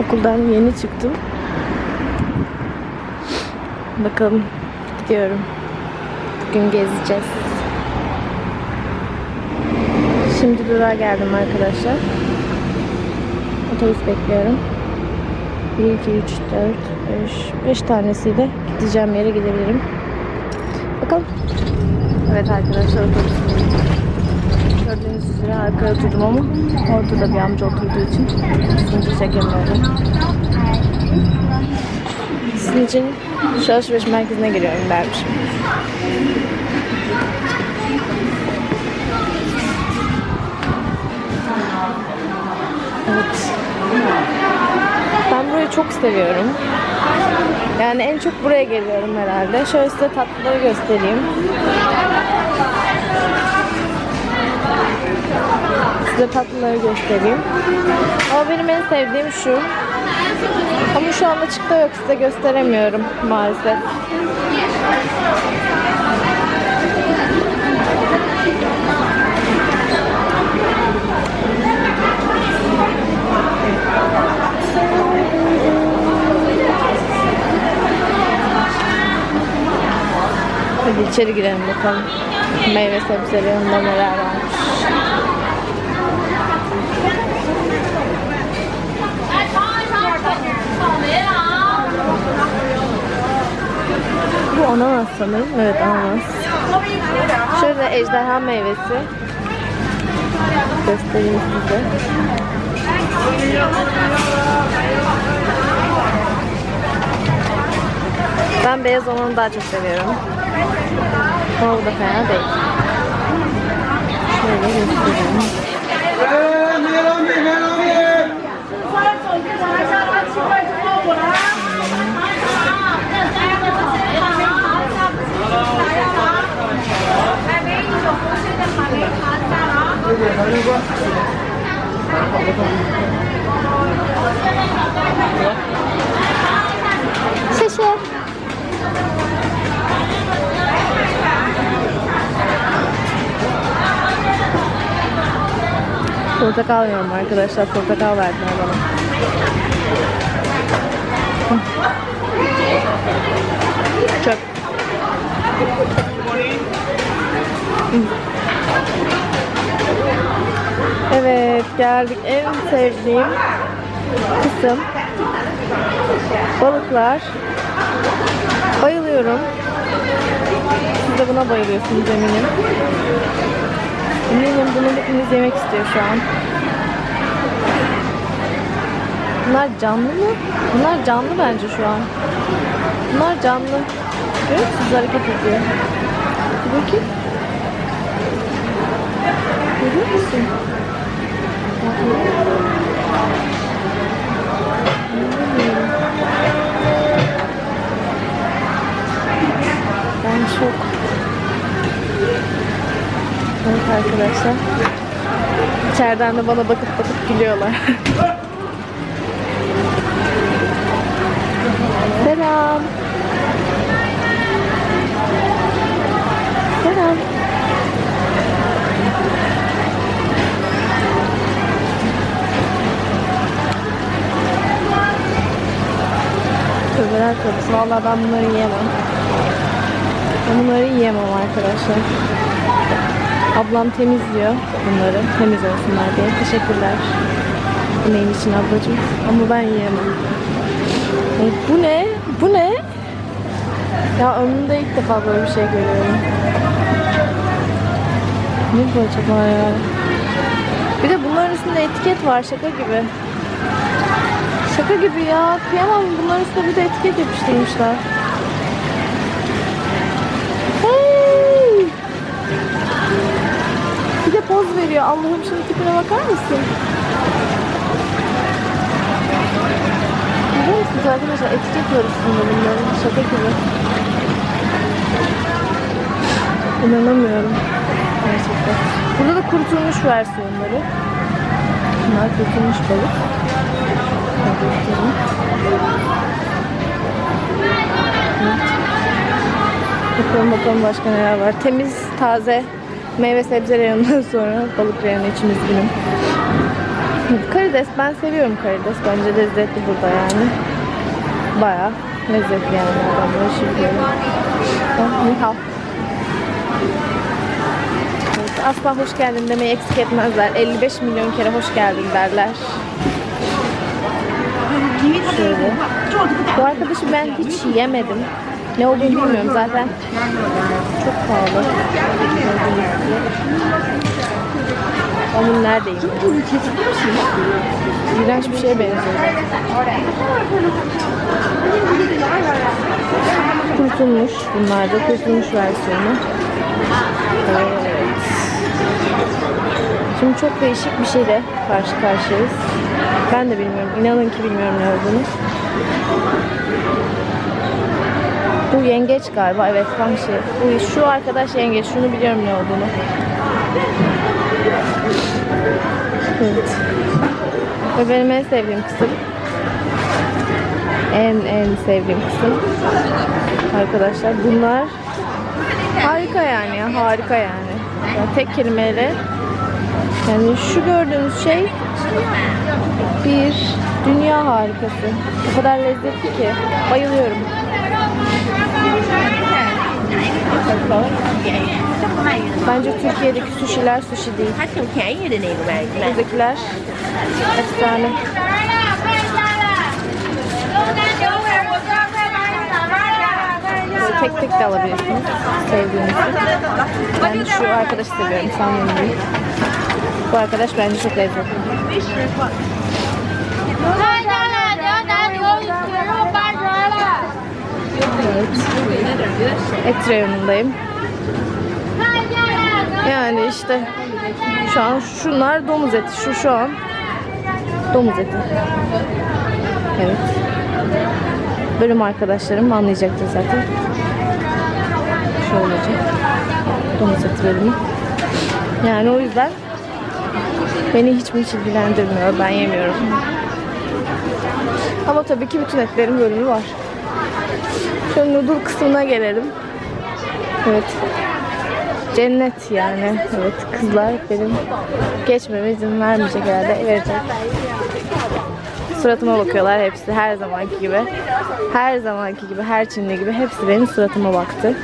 Okuldan yeni çıktım. Bakalım gidiyorum. Bugün gezeceğiz. Şimdi durağa geldim arkadaşlar. Otobüs bekliyorum. 1, 2, 3, 4, 5, 5 tanesiyle gideceğim yere gidebilirim. Bakalım. Evet arkadaşlar otobüs. Gördüğünüz üzere arkaya oturdum ama ortada bir amca oturduğu için sizince çekemiyorum. Sizin için şu alışveriş merkezine giriyorum dermişim. Evet. Ben burayı çok seviyorum. Yani en çok buraya geliyorum herhalde. Şöyle size tatlıları göstereyim. Size tatlıları göstereyim. Ama benim en sevdiğim şu. Ama şu an açıkta yok. Size gösteremiyorum maalesef. Hadi içeri girelim bakalım. Meyve sebzeleri yanında neler varmış. Bu ananas sanırım. Evet ananas. Şöyle ejderha meyvesi. Göstereyim size. Ben beyaz olanı daha çok seviyorum. Ama bu da fena değil. Şöyle göstereyim. 谢谢。嗯好的好的谢谢嗯好的好的嗯好的嗯嗯。Evet geldik en sevdiğim kısım. Balıklar. Bayılıyorum. Siz de buna bayılıyorsunuz eminim. Eminim bunu hepiniz yemek istiyor şu an. Bunlar canlı mı? Bunlar canlı bence şu an. Bunlar canlı. Görüyor musunuz? Hareket ediyor. Bakayım. Görüyor musun? Ben şok. Evet arkadaşlar. İçeriden de bana bakıp bakıp gülüyorlar. Selam. Selam. Tövbeler tövbesi. Valla ben bunları yiyemem. Ben bunları yiyemem arkadaşlar. Ablam temizliyor bunları. Temiz olsunlar diye. Teşekkürler. Emeğin için ablacığım. Ama ben yiyemem. E, bu ne? Bu ne? Ya ömrümde ilk defa böyle bir şey görüyorum. Ne bu acaba ya? Bir de bunların üstünde etiket var şaka gibi. Şaka gibi ya. Kıyamam bunların üstünde bir de etiket yapıştırmışlar. Hey! Bir de poz veriyor. Allah'ım şimdi tipine bakar mısın? Biliyor musunuz arkadaşlar etiket var üstünde bunların. Şaka gibi. İnanamıyorum. Gerçekten. Burada da kurutulmuş versiyonları. Bunlar kurutulmuş balık. Bakalım bakalım başka neler var. Temiz, taze meyve sebze reyonundan sonra balık reyonu için üzgünüm. Karides ben seviyorum karides. Bence lezzetli burada yani. Baya lezzetli yani adamlar şimdi. Ni hao. Evet, asla hoş geldin demeyi eksik etmezler. 55 milyon kere hoş geldin derler. Bu arkadaşı ben hiç yemedim. Ne olduğunu bilmiyorum zaten. Çok pahalı. Ben bunu nerede yiyeyim? İğrenç bir şeye benziyor. Kurtulmuş. Bunlar da kurtulmuş versiyonu. Evet. Şimdi çok değişik bir şeyle karşı karşıyayız. Ben de bilmiyorum. İnanın ki bilmiyorum ne olduğunu. Bu yengeç galiba. Evet Fangşi. Bu şu arkadaş yengeç. Şunu biliyorum ne olduğunu. Evet. Ve benim en sevdiğim kısım. En en sevdiğim kısım. Arkadaşlar bunlar harika yani ya. Harika yani. Ya tek kelimeyle yani şu gördüğünüz şey bir dünya harikası. O kadar lezzetli ki. Bayılıyorum. Bence Türkiye'deki suşiler suşi değil. Buradakiler efsane. Böyle tek tek de alabilirsiniz sevdiğinizi. Ben şu arkadaşı seviyorum sanmıyorum. Bu arkadaş bence çok lezzetli. Evet. Et reyonundayım. Yani işte şu an şunlar domuz eti. Şu şu an domuz eti. Evet. Bölüm arkadaşlarım anlayacaktır zaten. Şöylece. Domuz eti bölümü. Yani o yüzden beni hiç mi hiç ilgilendirmiyor. Ben yemiyorum. Ama tabii ki bütün etlerin bölümü var. Şu noodle kısmına gelelim. Evet. Cennet yani. Evet kızlar benim geçmeme izin vermeyecek herhalde. Verecek. Suratıma bakıyorlar hepsi her zamanki gibi. Her zamanki gibi, her Çinli gibi hepsi benim suratıma baktı.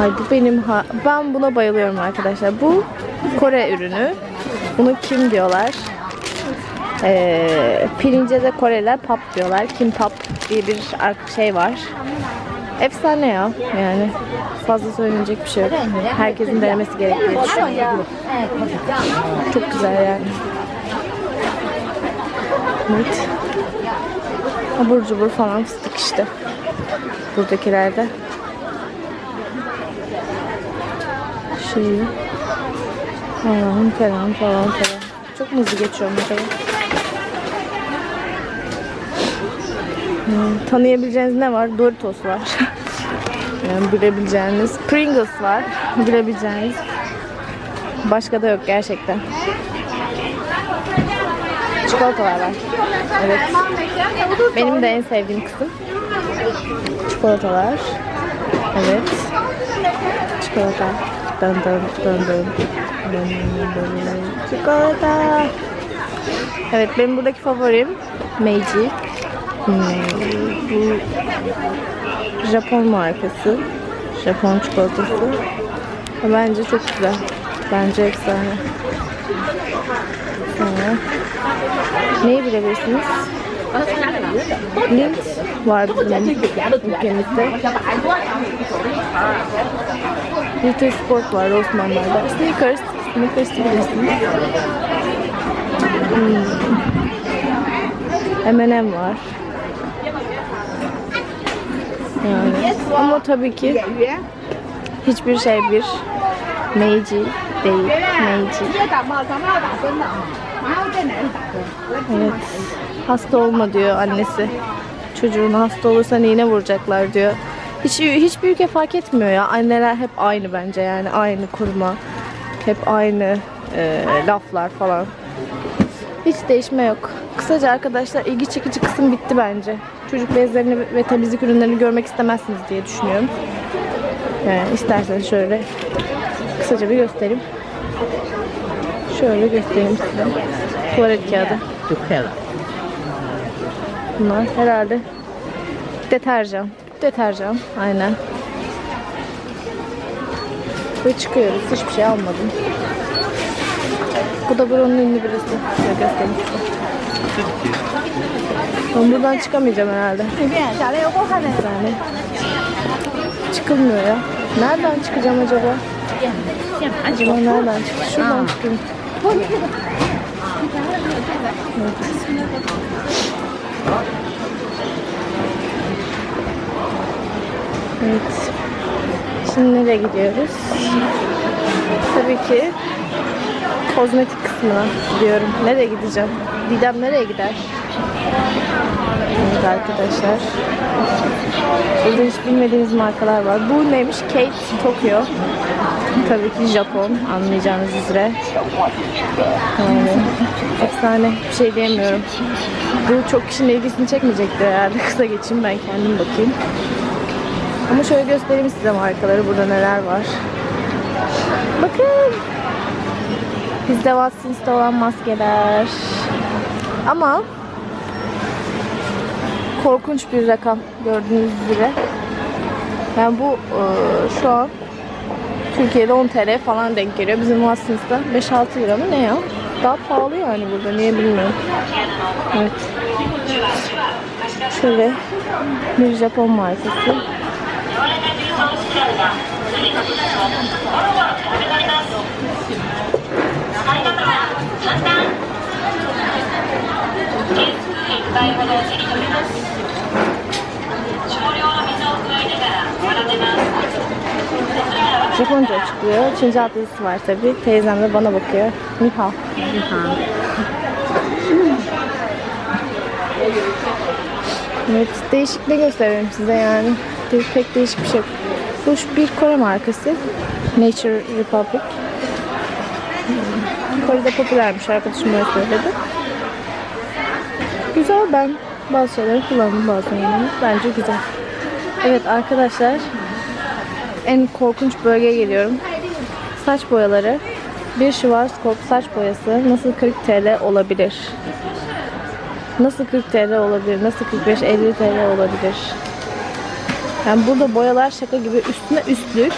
Ay bu benim ha ben buna bayılıyorum arkadaşlar. Bu Kore ürünü. Bunu kim diyorlar? Ee, pirince de Koreliler pap diyorlar. Kimbap diye bir şey var. Efsane ya yani. Fazla söylenecek bir şey yok. Herkesin denemesi gerektiği düşünüyorum. Çok güzel yani. Evet. Abur cubur falan fıstık işte. Buradakilerde. Şey. Allah'ım falan falan falan. Çok mu hızlı geçiyorum mesela? Hmm, tanıyabileceğiniz ne var? Doritos var. yani bilebileceğiniz. Pringles var. Bilebileceğiniz. Başka da yok gerçekten. Çikolatalar var. Evet. Benim de en sevdiğim kısım. Çikolatalar. Evet. Çikolata. Dın. Çikolata. Evet benim buradaki favorim Meiji. Hmm, bu Japon markası. Japon çikolatası. Bence çok güzel. Bence efsane. Sonra neyi bilebilirsiniz? Mint var bizim ülkemizde. Little Sport var Osmanlılar dersinde. Yukarısı üstünü karıştırabilirsiniz. Hmm. M&M var. Yani. Ama tabii ki hiçbir şey bir Meiji değil. Meiji. Evet. Hasta olma diyor annesi. Çocuğun hasta olursa iğne vuracaklar diyor. Hiç, hiçbir ülke fark etmiyor ya. Anneler hep aynı bence yani. Aynı kurma. Hep aynı e, laflar falan. Hiç değişme yok. Kısaca arkadaşlar ilgi çekici kısım bitti bence. Çocuk bezlerini ve temizlik ürünlerini görmek istemezsiniz diye düşünüyorum. Yani isterseniz şöyle kısaca bir göstereyim. Şöyle göstereyim size. Tuvalet kağıdı. Bunlar herhalde deterjan. Deterjan. Aynen. Ve çıkıyoruz. Hiçbir şey almadım. Bu da buranın ünlü birisi. Şöyle göstereyim. Ben buradan çıkamayacağım herhalde. Yani çıkılmıyor ya. Nereden çıkacağım acaba? Acaba nereden çıkacağım? Şuradan çıkayım. Evet. Şimdi nereye gidiyoruz? Tabii ki kozmetik kısmına gidiyorum. Nereye gideceğim? Didem nereye gider? Evet arkadaşlar. Burada hiç bilmediğiniz markalar var. Bu neymiş? Kate Tokyo. Tabii ki Japon. Anlayacağınız üzere. Yani efsane bir şey diyemiyorum. Bu çok kişinin ilgisini çekmeyecektir herhalde. Kısa geçeyim ben kendim bakayım. Ama şöyle göstereyim size markaları. Burada neler var. Bakın. Bizde Watsons'ta olan maskeler. Ama korkunç bir rakam gördüğünüz üzere. Yani bu e, şu an Türkiye'de 10 TL falan denk geliyor. Bizim Watsons'ta 5-6 lira mı ne ya? Daha pahalı yani burada. Niye bilmiyorum. Evet. Şöyle bir Japon markası. Japonca açıklıyor. Çince altyazısı var tabi. Teyzem de bana bakıyor. Niha. Evet, değişik ne göstereyim size yani. De- Pek değişik bir şey. Bu bir Kore markası. Nature Republic. Kore'de popülermiş arkadaşım böyle söyledi. Güzel ben bazı şeyleri kullandım bazı şeyleri. Bence güzel. Evet arkadaşlar en korkunç bölgeye geliyorum. Saç boyaları. Bir Schwarzkopf saç boyası nasıl 40 TL olabilir? Nasıl 40 TL olabilir? Nasıl 45-50 TL olabilir? Yani burada boyalar şaka gibi üstüne üstlük.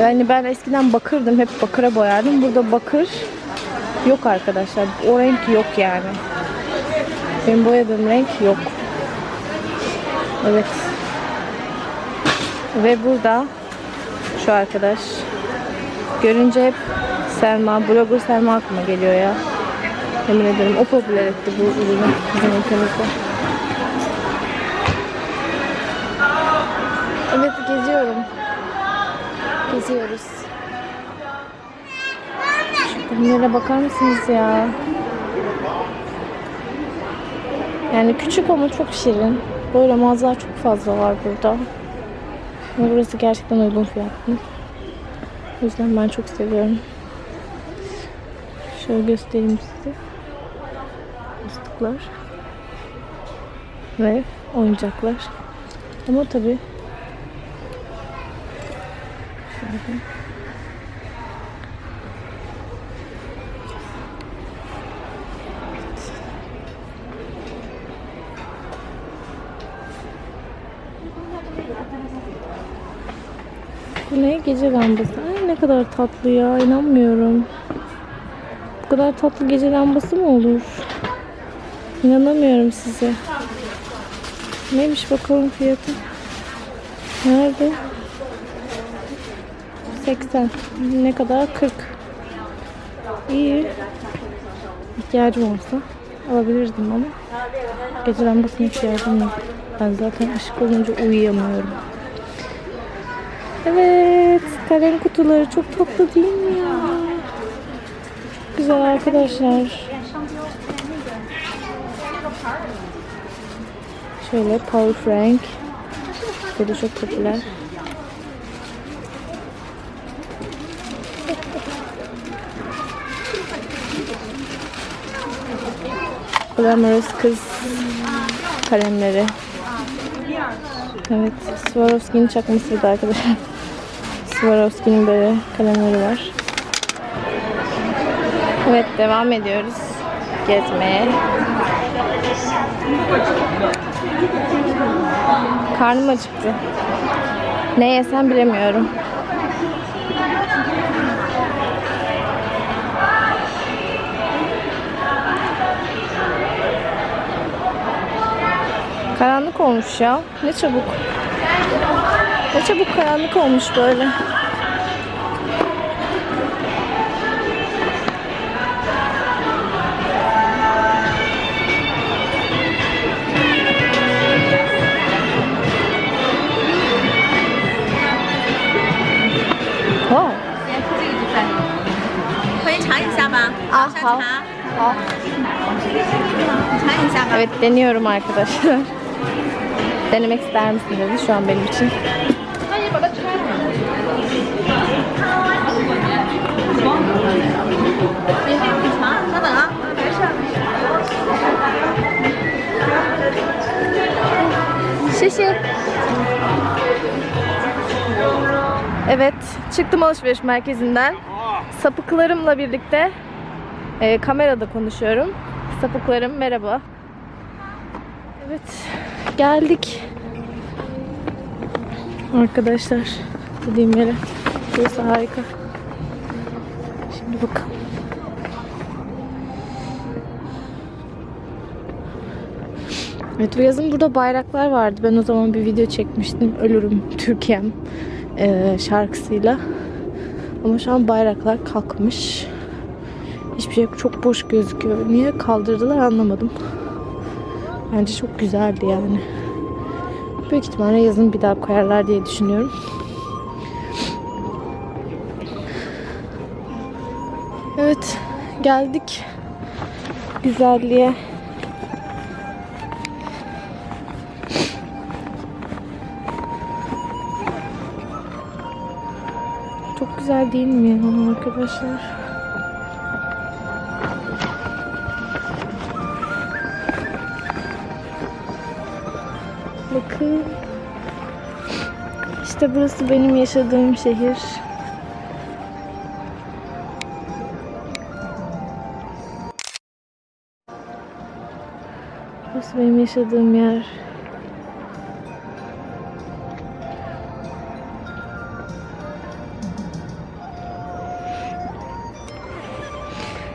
Yani ben eskiden bakırdım. Hep bakıra boyardım. Burada bakır yok arkadaşlar. O renk yok yani. Benim boyadığım renk yok. Evet. Ve burada şu arkadaş görünce hep Selma, blogger Selma aklıma geliyor ya. Yemin ederim o popüler etti bu ürünü bizim ülkemizde. Evet geziyorum. Geziyoruz. Şu ürünlere bakar mısınız ya? Yani küçük ama çok şirin. Böyle mağazalar çok fazla var burada. Ama burası gerçekten uygun fiyatlı. O yüzden ben çok seviyorum. Şöyle göstereyim size. Yastıklar. Ve oyuncaklar. Ama Şöyle. Bu ne? Gece lambası. Ay ne kadar tatlı ya. inanmıyorum. Bu kadar tatlı gece lambası mı olur? İnanamıyorum size. Neymiş bakalım fiyatı? Nerede? 80. Ne kadar? 40. İyi. İhtiyacım olsa alabilirdim ama gece lambasına ihtiyacım yok. Ben zaten ışık olunca uyuyamıyorum. Evet, kalem kutuları çok tatlı değil mi ya? Çok güzel arkadaşlar. Şöyle Paul Frank. Bu da çok popüler. Glamorous kız kalemleri. Evet, Swarovski'nin çakması burada arkadaşlar. Swarovski'nin böyle kalemleri var. Evet devam ediyoruz gezmeye. Karnım acıktı. Ne yesem bilemiyorum. Karanlık olmuş ya. Ne çabuk. Ne çabuk karanlık olmuş böyle. How? How? Evet deniyorum arkadaşlar. Denemek ister misin dedi şu an benim için. Hayır bana çıkarma. Şişir. Evet, çıktım alışveriş merkezinden. Sapıklarımla birlikte e, kamerada konuşuyorum. Sapıklarım merhaba. Evet, geldik. Arkadaşlar, dediğim yere. Burası harika. Şimdi bakalım. Evet bu yazın burada bayraklar vardı. Ben o zaman bir video çekmiştim. Ölürüm Türkiye'm eee, şarkısıyla. Ama şu an bayraklar kalkmış. Hiçbir şey. Çok boş gözüküyor. Niye kaldırdılar anlamadım. Bence çok güzeldi yani. Büyük ihtimalle yazın bir daha koyarlar diye düşünüyorum. Evet geldik güzelliğe. Çok güzel değil mi arkadaşlar? Bakın. İşte burası benim yaşadığım şehir. Burası benim yaşadığım yer.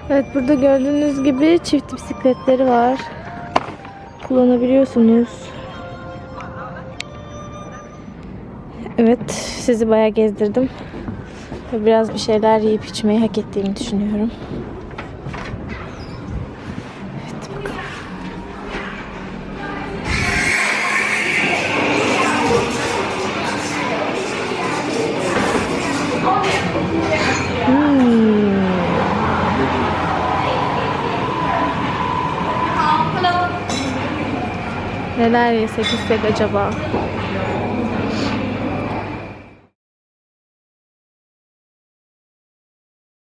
Evet burada gördüğünüz gibi çift bisikletleri var. Kullanabiliyorsunuz. Evet sizi bayağı gezdirdim. Biraz bir şeyler yiyip içmeyi hak ettiğimi düşünüyorum. Hmm. Neler yesek içsek acaba?